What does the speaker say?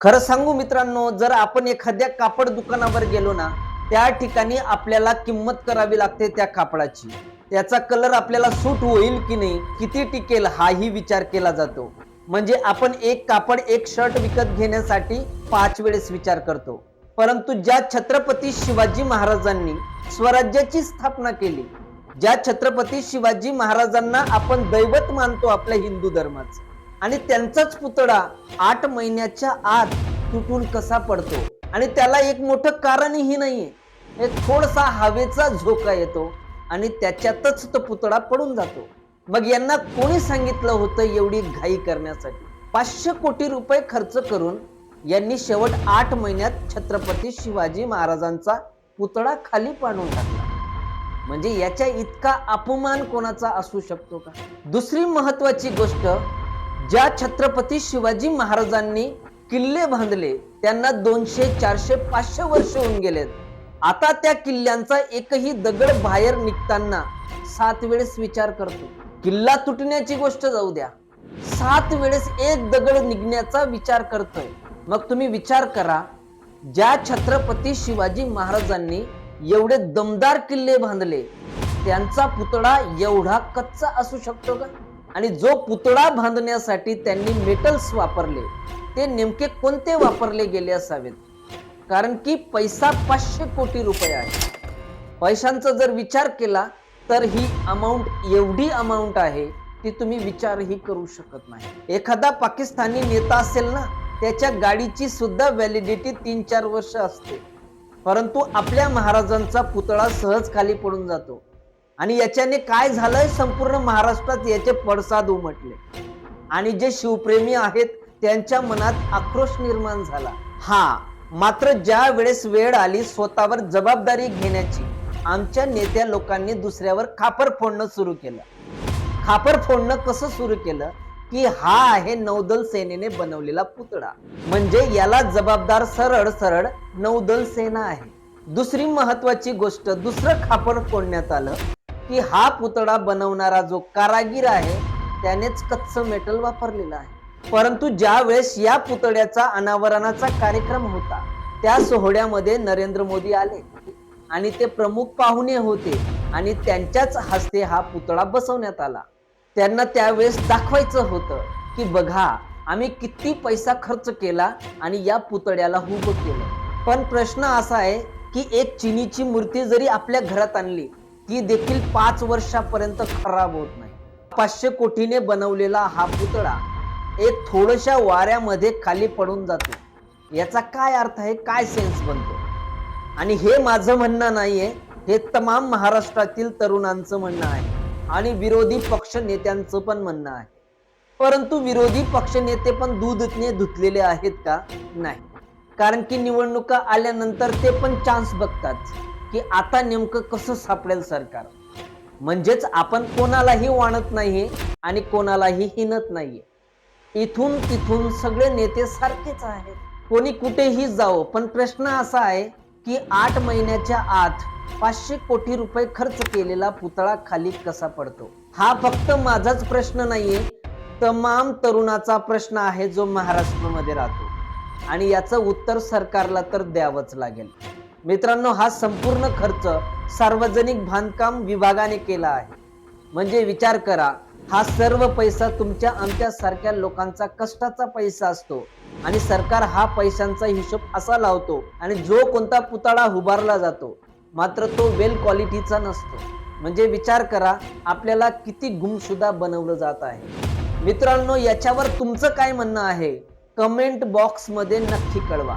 खरं सांगू मित्रांनो जर आपण एखाद्या कापड दुकानावर गेलो ना त्या ठिकाणी आपल्याला किंमत करावी लागते त्या कापडाची. त्याचा कलर आपल्याला सूट होईल की नाही किती टिकेल हाही विचार केला जातो. म्हणजे आपण एक कापड एक शर्ट विकत घेण्यासाठी पाच वेळेस विचार करतो. परंतु ज्या छत्रपती शिवाजी महाराजांनी स्वराज्याची स्थापना केली ज्या छत्रपती शिवाजी महाराजांना आपण दैवत मानतो आपल्या हिंदू धर्माचं आणि त्यांचाच पुतळा आठ महिन्याच्या आत तुटून कसा पडतो? आणि त्याला एक मोठं कारणही नाहीये. एक थोडसा हवेचा झोका येतो आणि त्याच्यातच तो पुतळा पडून जातो. मग यांना कोणी सांगितलं होतं एवढी घाई करण्यासाठी? पाचशे कोटी रुपये खर्च करून यांनी शेवट आठ महिन्यात छत्रपती शिवाजी महाराजांचा पुतळा खाली पाडून टाकला. म्हणजे याच्या इतका अपमान कोणाचा असू शकतो का? दुसरी महत्वाची गोष्ट ज्या छत्रपती शिवाजी महाराजांनी किल्ले बांधले त्यांना दोनशे चारशे पाचशे वर्ष होऊन गेलेत. आता त्या किल्ल्यांचा एकही दगड बाहेर निघताना सात वेळेस विचार करतो. किल्ला तुटण्याची गोष्ट जाऊ द्या. सात वेळेस एक दगड निघण्याचा विचार करतोय. मग तुम्ही विचार करा ज्या छत्रपती शिवाजी महाराजांनी एवढे दमदार किल्ले बांधले त्यांचा पुतळा एवढा कच्चा असू शकतो का? आणि जो पुतळा बांधण्यासाठी त्यांनी मेटल्स वापरले ते नेमके कोणते वापरले गेले असावेत? कारण की पैसा पाचशे कोटी रुपये आहे. पैशांचा जर विचार केला तर ही अमाऊंट एवढी अमाऊंट आहे की तुम्ही विचारही करू शकत नाही. एखादा पाकिस्तानी नेता असेल ना त्याच्या गाडीची सुद्धा व्हॅलिडिटी तीन चार वर्ष असते. परंतु आपल्या महाराजांचा पुतळा सहज खाली पडून जातो. आणि याच्याने काय झालंय? संपूर्ण महाराष्ट्रात याचे पडसाद उमटले. आणि जे शिवप्रेमी आहेत त्यांच्या मनात आक्रोश निर्माण झाला. हा मात्र ज्या वेळेस वेळ आली स्वतःवर जबाबदारी घेण्याची आमच्या नेत्या लोकांनी दुसऱ्यावर खापर फोडणं सुरू केलं. खापर फोडणं कसं सुरू केलं? की हा आहे नौदल सेनेने बनवलेला पुतळा. म्हणजे याला जबाबदार सरळ सरळ नौदल सेना आहे. दुसरी महत्वाची गोष्ट दुसरं खापर फोडण्यात आलं. की हा पुतळा बनवणारा जो कारागीर आहे त्यानेच कच्च मेटल वापरलेलं आहे. परंतु ज्या वेळेस या पुतळ्याचा अनावरणाचा कार्यक्रम होता त्या सोहळ्यामध्ये नरेंद्र मोदी आले. आणि ते प्रमुख पाहुणे होते आणि त्यांच्याच हस्ते हा पुतळा बसवण्यात आला. त्यांना त्यावेळेस दाखवायचं होतं की बघा आम्ही किती पैसा खर्च केला आणि या पुतळ्याला हुब केलं. पण प्रश्न असा आहे की एक चिनीची मूर्ती जरी आपल्या घरात आणली ती देखील पाच वर्षापर्यंत खराब होत नाही. पाचशे कोटीने बनवलेला हा पुतळा एक थोडशा वाऱ्यामध्ये खाली पडून जातो. याचा काय अर्थ आहे? काय सेन्स बनतो? आणि हे माझं म्हणणं नाहीये. हे तमाम महाराष्ट्रातील तरुणांचं म्हणणं आहे. आणि विरोधी पक्ष नेत्यांचं पण म्हणणं आहे. परंतु विरोधी पक्ष नेते पण दूधने धुतलेले आहेत का? नाही. कारण की निवडणुका आल्यानंतर ते पण चान्स बघतात. की आता नेमकं कसं सापडेल सरकार? म्हणजेच आपण कोणालाही वाणत नाही आणि कोणालाही हिनत नाहीये. इथून तिथून सगळे नेते सारखेच आहेत. कोणी कुठेही जाओ पण प्रश्न असा आहे की आठ महिन्याच्या आत पाचशे कोटी रुपये खर्च केलेला पुतळा खाली कसा पडतो? हा फक्त माझाच प्रश्न नाहीये. तमाम तरुणाचा प्रश्न आहे जो महाराष्ट्रामध्ये राहतो. आणि याचं उत्तर सरकारला तर द्यावंच लागेल. मित्रांनो हा संपूर्ण खर्च सार्वजनिक बांधकाम विभागाने केला आहे. म्हणजे विचार करा हा सर्व पैसा तुमच्या आमच्या सारख्या लोकांचा कष्टाचा पैसा असतो आणि सरकार हा पैशांचा हिशोब असा लावतो आणि जो कोणता पुतळा उभारला जातो मात्र तो वेल क्वालिटीचा नसतो. म्हणजे विचार करा आपल्याला किती गुमशुदा बनवलं जात आहे. मित्रांनो याच्यावर तुमचं काय म्हणणं आहे? कमेंट बॉक्समध्ये नक्की कळवा.